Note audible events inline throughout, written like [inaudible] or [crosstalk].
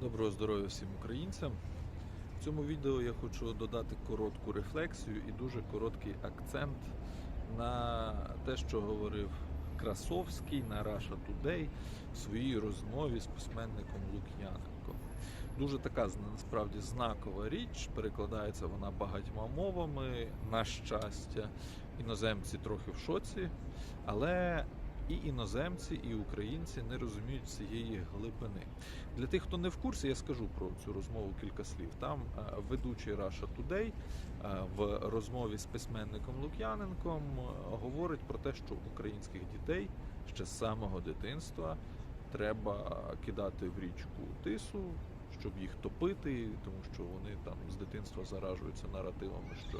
Доброго здоров'я всім українцям. В цьому відео я хочу додати коротку рефлексію і дуже короткий акцент на те, що говорив Красовський на Russia Today в своїй розмові з письменником Лук'яненко. Дуже така насправді знакова річ. Перекладається вона багатьма мовами. На щастя, іноземці трохи в шоці, але і іноземці, і українці не розуміють цієї глибини. Для тих, хто не в курсі, я скажу про цю розмову кілька слів. Там е, ведучий Russia Today е, в розмові з письменником Лук'яненком е, говорить про те, що українських дітей ще з самого дитинства треба кидати в річку тису, щоб їх топити, тому що вони там з дитинства заражуються наративами, що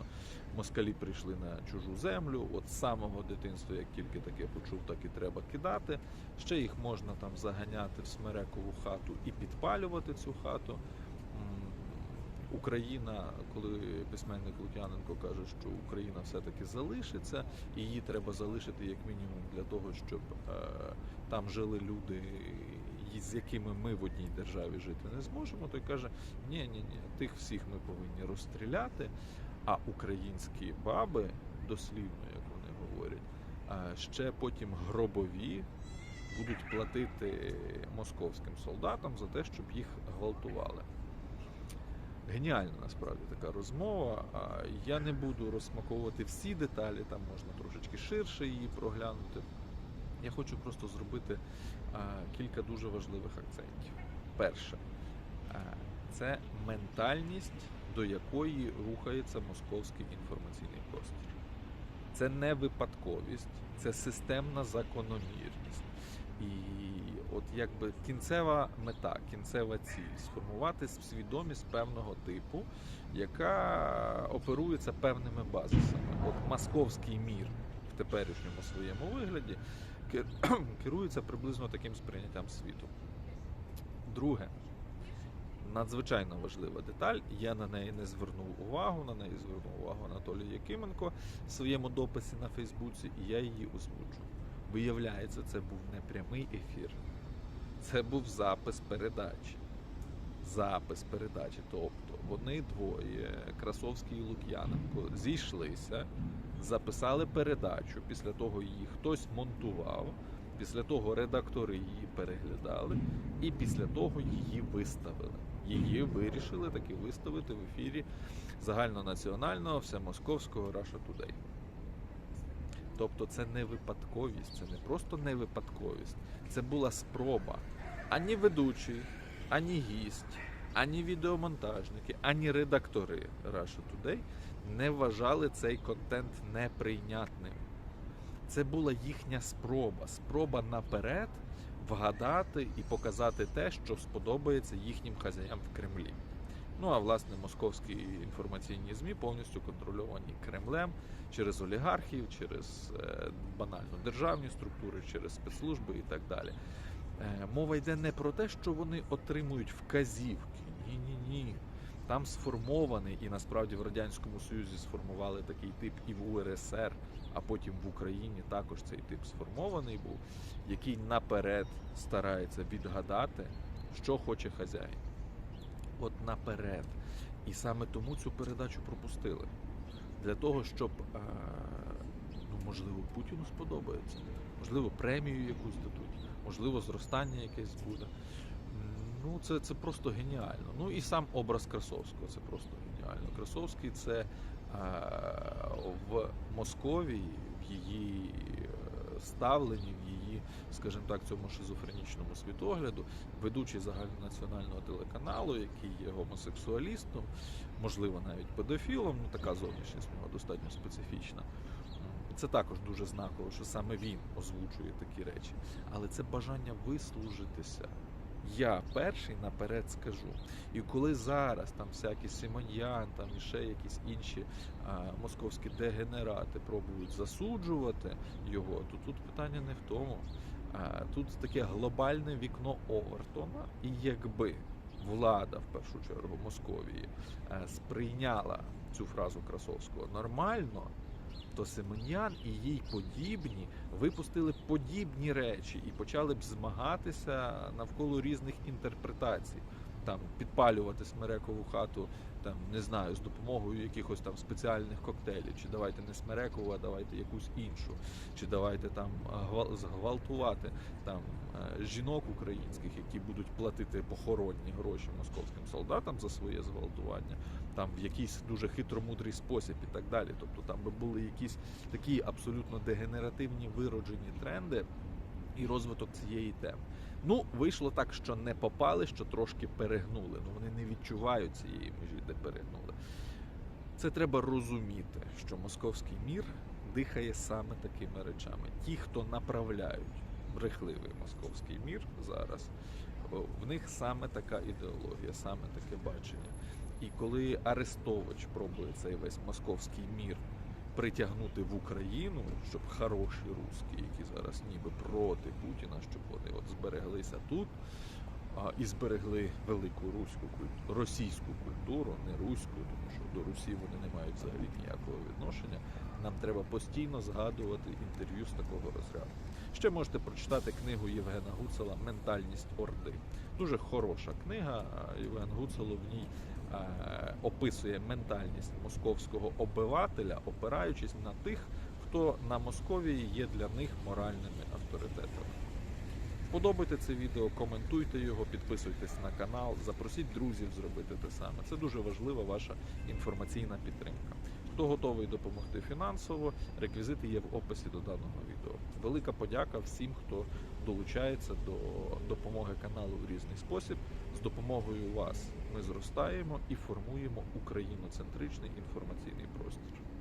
москалі прийшли на чужу землю. От з самого дитинства, як тільки таке почув, так і треба кидати. Ще їх можна там заганяти в смерекову хату і підпалювати цю хату. Україна, коли письменник Лук'яненко каже, що Україна все-таки залишиться, її треба залишити як мінімум для того, щоб е, там жили люди, з якими ми в одній державі жити не зможемо, то й каже: ні, ні, ні, тих всіх ми повинні розстріляти, а українські баби, дослівно, як вони говорять, е, ще потім гробові будуть платити московським солдатам за те, щоб їх гвалтували. Геніальна насправді така розмова. Я не буду розсмаковувати всі деталі, там можна трошечки ширше її проглянути. Я хочу просто зробити а, кілька дуже важливих акцентів. Перше, а, це ментальність, до якої рухається московський інформаційний простір. Це не випадковість, це системна закономірність. І от якби кінцева мета, кінцева ціль сформувати свідомість певного типу, яка оперується певними базисами. От московський мір в теперішньому своєму вигляді кер- [clears throat] керується приблизно таким сприйняттям світу. Друге, надзвичайно важлива деталь. Я на неї не звернув увагу. На неї звернув увагу Анатолій Якименко в своєму дописі на Фейсбуці, і я її озвучу. Виявляється, це був не прямий ефір, це був запис передачі. Запис передачі. Тобто вони двоє, Красовський і Лук'яненко, зійшлися, записали передачу. Після того її хтось монтував, після того редактори її переглядали, і після того її виставили. Її вирішили таки виставити в ефірі загальнонаціонального всемосковського Russia Today. Тобто це не випадковість, це не просто не випадковість. Це була спроба. Ані ведучий, ані гість, ані відеомонтажники, ані редактори Russia Today не вважали цей контент неприйнятним. Це була їхня спроба. Спроба наперед вгадати і показати те, що сподобається їхнім хазяям в Кремлі. Ну а власне московські інформаційні ЗМІ повністю контрольовані Кремлем через олігархів, через е, банально державні структури, через спецслужби і так далі. Е, мова йде не про те, що вони отримують вказівки. Ні, ні, ні. Там сформований, і насправді в Радянському Союзі сформували такий тип і в УРСР, а потім в Україні також цей тип сформований був, який наперед старається відгадати, що хоче хазяїн. От наперед. І саме тому цю передачу пропустили. Для того, щоб, е, ну, можливо, Путіну сподобається, можливо, премію якусь дадуть, можливо, зростання якесь буде. Ну, це, це просто геніально. Ну і сам образ Красовського це просто геніально. Красовський це е, в Московії, в її е, ставленні, в її, скажімо так, цьому шизофренічному світогляду, ведучий загальнонаціонального телеканалу, який є гомосексуалістом, можливо, навіть педофілом, ну така зовнішність в нього достатньо специфічна. Це також дуже знаково, що саме він озвучує такі речі. Але це бажання вислужитися. Я перший наперед скажу. І коли зараз там всякі Симоньян, там і ще якісь інші а, московські дегенерати пробують засуджувати його, то тут питання не в тому. А, тут таке глобальне вікно Овертона, і якби влада, в першу чергу Московії, е, сприйняла цю фразу Красовського нормально, то Семенян і їй подібні випустили подібні речі і почали б змагатися навколо різних інтерпретацій. Там підпалювати смерекову хату, там не знаю, з допомогою якихось там спеціальних коктейлів, чи давайте не смерекову, а давайте якусь іншу, чи давайте там зґвалтувати там е, жінок українських, які будуть платити похоронні гроші московським солдатам за своє зґвалтування, там в якийсь дуже хитромудрий спосіб і так далі. Тобто там би були якісь такі абсолютно дегенеративні вироджені тренди і розвиток цієї теми. Ну, вийшло так, що не попали, що трошки перегнули. Ну вони не відчувають цієї межі, де перегнули. Це треба розуміти, що московський мір дихає саме такими речами. Ті, хто направляють брехливий московський мір зараз, в них саме така ідеологія, саме таке бачення. І коли Арестович пробує цей весь московський мір притягнути в Україну, щоб хороші русські, які зараз ніби проти Путіна, щоб вони от збереглися тут а, і зберегли велику руську культуру, російську культуру, не руську, тому що до Русі вони не мають взагалі ніякого відношення. Нам треба постійно згадувати інтерв'ю з такого розряду. Ще можете прочитати книгу Євгена Гуцела Ментальність Орди. Дуже хороша книга. Євген Гуцело в ній описує ментальність московського обивателя, опираючись на тих, хто на Московії є для них моральними авторитетами. Подобайте це відео, коментуйте його, підписуйтесь на канал, запросіть друзів зробити те саме. Це дуже важлива ваша інформаційна підтримка. Хто готовий допомогти фінансово, реквізити є в описі до даного відео. Велика подяка всім, хто долучається до допомоги каналу в різний спосіб. З допомогою вас ми зростаємо і формуємо україноцентричний інформаційний простір.